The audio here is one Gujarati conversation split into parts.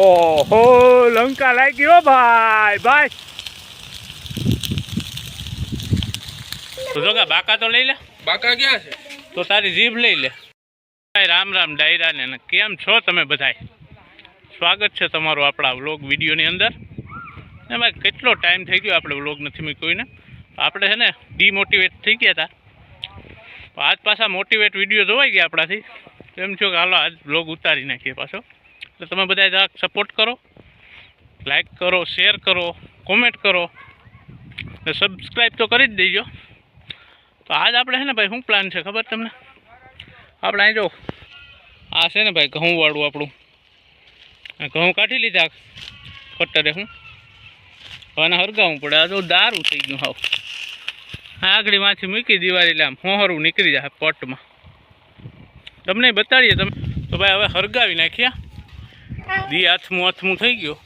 ઓહો લંકા લાગી ગયો ભાઈ ભાઈ. જોગા બાકા તો લઈ લે. બાકા ક્યાં છે? તો તારી જીભ લઈ લે. ભાઈ રામ રામ ડાયરાને ને કેમ છો તમે બધાય? સ્વાગત છે તમારું આપણા વ્લોગ વિડીયોની અંદર. ને ભાઈ કેટલો ટાઈમ થઈ ગયો આપણે વ્લોગ નથી મૂક્યોને કોઈને આપણે છે ને ડીમોટિવેટ થઈ ગયા હતા તો. આજ પાછા મોટિવેટ વીડિયો જોવાઈ ગયા આપણાથી. એમ છો કે હાલો આજ વ્લોગ ઉતારી નાખીએ પાછો. એટલે તમે બધા સપોર્ટ કરો લાઈક કરો શેર કરો કોમેન્ટ કરો ને સબસ્ક્રાઈબ તો કરી જ દેજો. તો આજ આપણે છે ને ભાઈ, શું પ્લાન છે ખબર તમને? આપણે અહીં જો, આ છે ને ભાઈ ઘઉંવાળું આપણું. ઘઉં કાઢી લીધા કટરે હું. હવે હરગાવું પડે. આ તો દારૂ થઈ ગયું હાવ. આ આગળમાંથી મૂકી દિવાળી એટલે આમ હોહરું નીકળી જાય પટમાં. તમને બતાડીએ તમે. તો ભાઈ હવે હરગાવી નાખ્યા દી હાથમું હાથમું થઈ ગયો.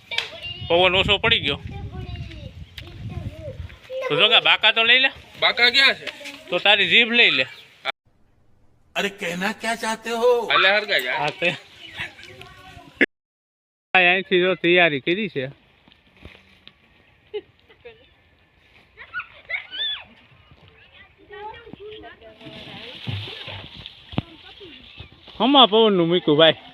પવન ઓછો પડી ગયો. તો જોગા બાકા તો લઈ લે. બાકા ક્યાં છે? તો તારી જીભ લઈ લે. અરે કહેના ક્યાં ચાહતે હો? અલે હરગા જા. હાતે અહીંથી જો તૈયારી કરી છે. હમા પવનનું મૂક્યું ભાઈ.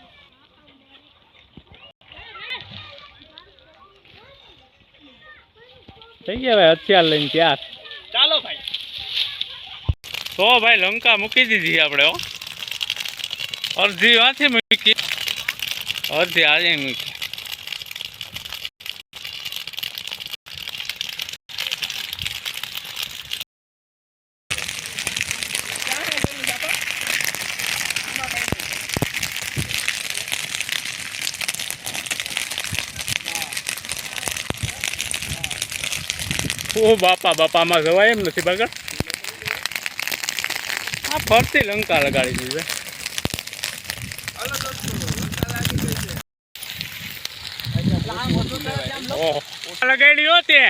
થઈ ગયા ભાઈ, હથિયાર લઈને ત્યાર ચાલો ભાઈ. તો ભાઈ લંકા મૂકી દીધી આપણે અડધી વાંથી મૂકી. અડધી આજે મૂકી. ઓ બાપા બાપામાં જવાય એમ નથી બગડ. આ ફરતી લંકા લગાડી દીધી લગાડી હો તે.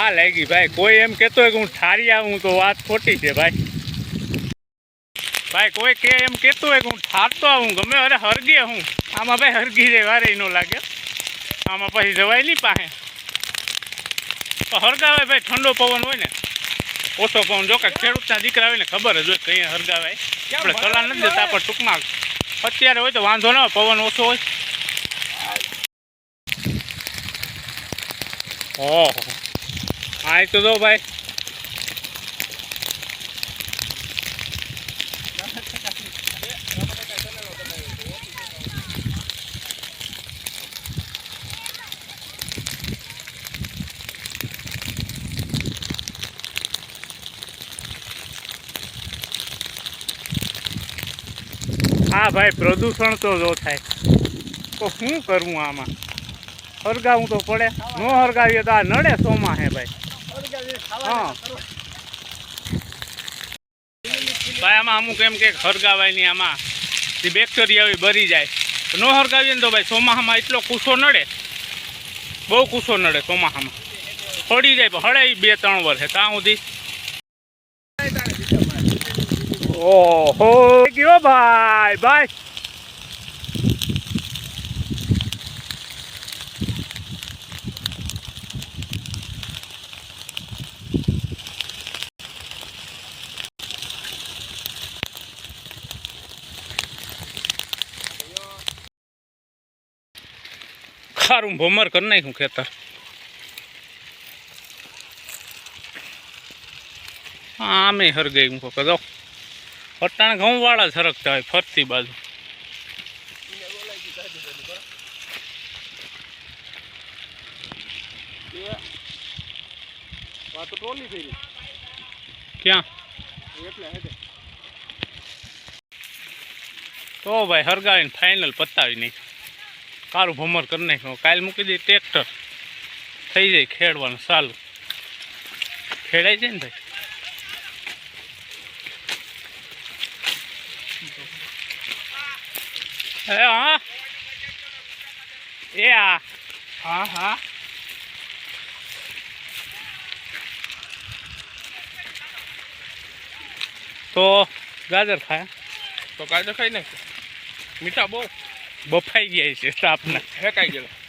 હા લાગી ભાઈ. કોઈ એમ કહેતો હોય કે હું ઠારી આવું તો વાત ખોટી છે ભાઈ. ભાઈ કોઈ કે એમ કહેતું હોય કે હું ઠારતો આવું ગમે અરે હરગી હું. આમાં ભાઈ હરગી જાય વારે ન લાગે. આમાં પછી જવાય નહીં પાસે. તો હરગાવાય ભાઈ ઠંડો પવન હોય ને ઓછો પવન. જો કે ખેડૂતના દીકરા હોય ને ખબર જ હોય કઈ હરગાવાય. આપણે સલાહ નથી દેતા પણ ટૂંકમાં અત્યારે હોય તો વાંધો ન હોય પવન ઓછો હોય. ઓહો. હા તો દો ભાઈ. હા ભાઈ, પ્રદૂષણ તો જો થાય. તો શું કરવું આમાં? હરગાવું તો પડે. ન હરગાવીએ તો આ નડે સોમાં હે ભાઈ. હા. ભાઈ, આમાં અમુક એમ કે હરગાવાય નહીં આમાં. બેક્ટેરિયા આવી બરી જાય. ન હરગાવીએ ને તો ભાઈ ચોમાસામાં એટલો કૂસો નડે. બહુ કૂસો નડે ચોમાસામાં. પડી જાય, પણ હળે બે, ત્રણ વર્ષે. ત્યાં સુધી. ઓહો. ગયો ભાઈ? ભાઈ ખારું ભમર કરી નાખ્યું ખેતર. આમે હરગાઈ હું કહો અટાણે ઘઉં ઘઉંવાળા સરકતા હોય ફરતી બાજુ. ક્યાં? તો ભાઈ હરગાવીને ફાઇનલ પતાવી નહીં કારું ભમર કરી નાખ્યું. કાલે મૂકી દઈએ ટ્રેક્ટર. થઈ જાય ખેડવાનું, ચાલુ. ખેડાઈ જાય ને ભાઈ? એ, હા. એ, આ. હા હા. તો ગાજર ખાય. તો ગાજર ખાઈ નાખ મીઠા બહુ બફાઈ ગયા છે સાપના ફેંકાઈ ગયેલા.